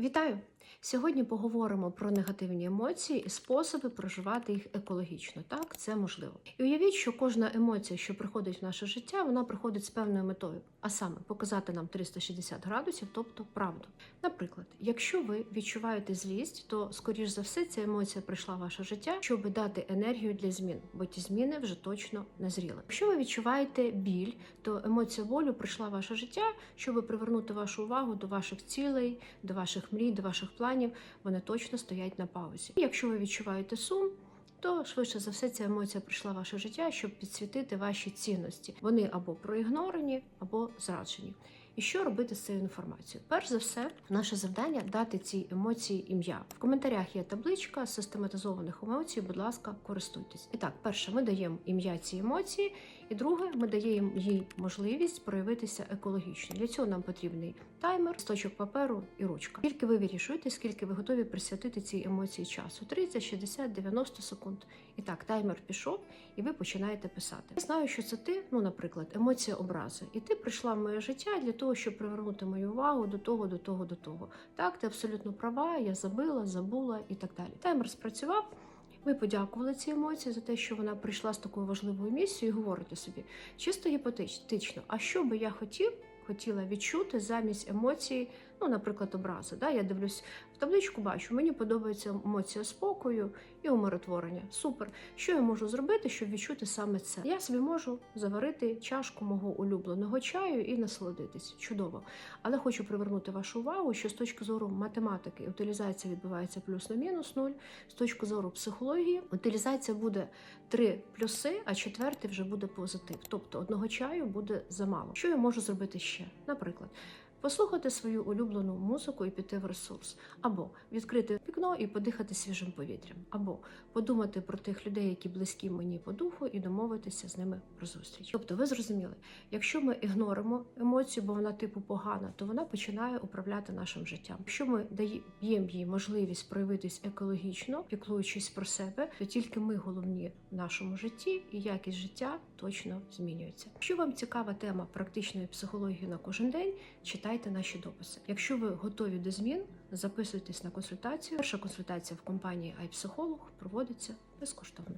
Вітаю! Сьогодні поговоримо про негативні емоції і способи проживати їх екологічно. Так, це можливо. І уявіть, що кожна емоція, що приходить в наше життя, вона приходить з певною метою, а саме показати нам 360 градусів, тобто правду. Наприклад, якщо ви відчуваєте злість, то скоріш за все ця емоція прийшла в ваше життя, щоб дати енергію для змін, бо ті зміни вже точно назріли. Якщо ви відчуваєте біль, то емоція болю прийшла в ваше життя, щоб привернути вашу увагу до ваших цілей, до ваших мрій, до ваших планів. Вони точно стоять на паузі. І якщо ви відчуваєте сум. То швидше за все ця емоція прийшла в ваше життя, щоб підсвітити ваші цінності. Вони або проігнорені, або зраджені. І що робити з цією інформацією? Перш за все, наше завдання дати цій емоції ім'я. В коментарях є табличка систематизованих емоцій. Будь ласка, користуйтесь. І так, перше, ми даємо ім'я цій емоції, і друге, ми даємо їй можливість проявитися екологічно. Для цього нам потрібний таймер, листочок паперу і ручка. Скільки ви вирішуєте, скільки ви готові присвятити цій емоції часу? 30, 60, 90 секунд. І так, таймер пішов, і ви починаєте писати. Я знаю, що це ти, ну, наприклад, емоція образи. І ти прийшла в моє життя для того, щоб привернути мою увагу до того, до того, до того. Так, ти абсолютно права, я забила, забула і так далі. Таймер спрацював. Ви подякували цій емоції за те, що вона прийшла з такою важливою місією, і говорите собі чисто гіпотетично, а що би я хотів, хотіла відчути замість емоції, ну, наприклад, образи. Да? Я дивлюсь табличку, бачу, мені подобається емоція спокою і умиротворення. Супер. Що я можу зробити, щоб відчути саме це? Я собі можу заварити чашку мого улюбленого чаю і насолодитись. Чудово. Але хочу привернути вашу увагу, що з точки зору математики утилізація відбувається плюс на мінус нуль. З точки зору психології, утилізація буде три плюси, а четвертий вже буде позитив. Тобто одного чаю буде замало. Що я можу зробити ще? Наприклад. Послухати свою улюблену музику і піти в ресурс, або відкрити вікно і подихати свіжим повітрям, або подумати про тих людей, які близькі мені по духу, і домовитися з ними про зустріч. Тобто, ви зрозуміли, якщо ми ігноримо емоцію, бо вона типу погана, то вона починає управляти нашим життям. Якщо ми даємо їй можливість проявитись екологічно, піклуючись про себе, то тільки ми головні в нашому житті, і якість життя точно змінюється. Якщо вам цікава тема практичної психології на кожен день, читайте наші дописи. Якщо ви готові до змін, записуйтесь на консультацію. Перша консультація в компанії iPsycholog проводиться безкоштовно.